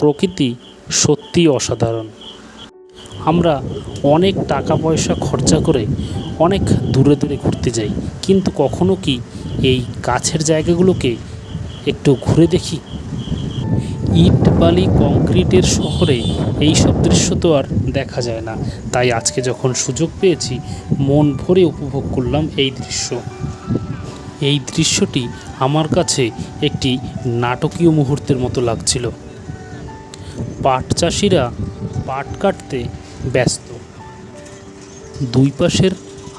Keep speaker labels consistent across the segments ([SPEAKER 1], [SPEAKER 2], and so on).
[SPEAKER 1] প্রকৃতি সত্যিই অসাধারণ। আমরা অনেক টাকা পয়সা খরচা করে অনেক দূরে দূরে ঘুরতে যাই, কিন্তু কখনো কি এই কাছের জায়গাগুলোকে একটু ঘুরে দেখি? ইট, বালি, কংক্রিটের শহরে এই সব দৃশ্য তো আর দেখা যায় না। তাই আজকে যখন সুযোগ পেয়েছি, মন ভরে উপভোগ করলাম এই দৃশ্য। এই দৃশ্যটি আমার কাছে একটি নাটকীয় মুহূর্তের মতো লাগছিল। পাট চাষিরা পাট কাটতে ব্যস্ত। দুই পাশের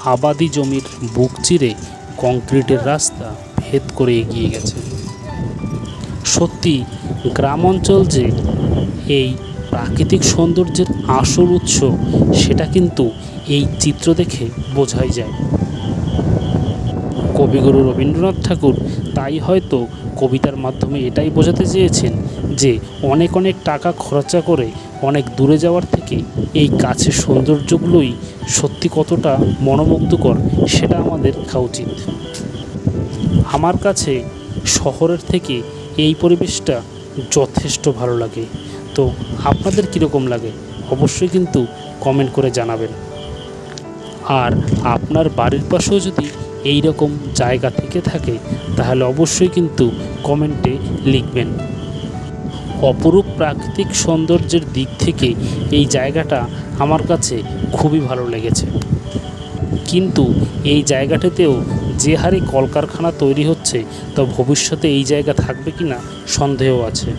[SPEAKER 1] আবাদি জমির বুক চিরে কংক্রিটের রাস্তা ভেদ করে এগিয়ে গেছে। সত্যি গ্রাম অঞ্চল যে এই প্রাকৃতিক সৌন্দর্যের আসল উৎস, সেটা কিন্তু এই চিত্র দেখে বোঝাই যায়। কবিগুরু রবীন্দ্রনাথ ঠাকুর তাই হয়তো কবিতার মাধ্যমে এটাই বোঝাতে চেয়েছেন যে অনেক অনেক টাকা খরচা করে অনেক দূরে যাওয়ার থেকে এই কাছের সৌন্দর্যগুলোই সত্যি কতটা মনোমুগ্ধকর সেটা আমাদের দেখা উচিত। আমার কাছে শহরের থেকে এই পরিবেশটা যথেষ্ট ভালো লাগে। তো আপনাদের কীরকম লাগে? অবশ্যই কিন্তু কমেন্ট করে জানাবেন। আর আপনার বাড়ির পাশেও যদি এই রকম জায়গা থেকে থাকে, তাহলে অবশ্যই কিন্তু কমেন্টে লিখবেন। অপরূপ প্রাকৃতিক সৌন্দর্যের দিক থেকে এই জায়গাটা আমার কাছে খুবই ভালো লেগেছে। কিন্তু এই জায়গাটাতেও যে হারে কলকারখানা তৈরি হচ্ছে, তা ভবিষ্যতে এই জায়গা থাকবে কি না সন্দেহ আছে।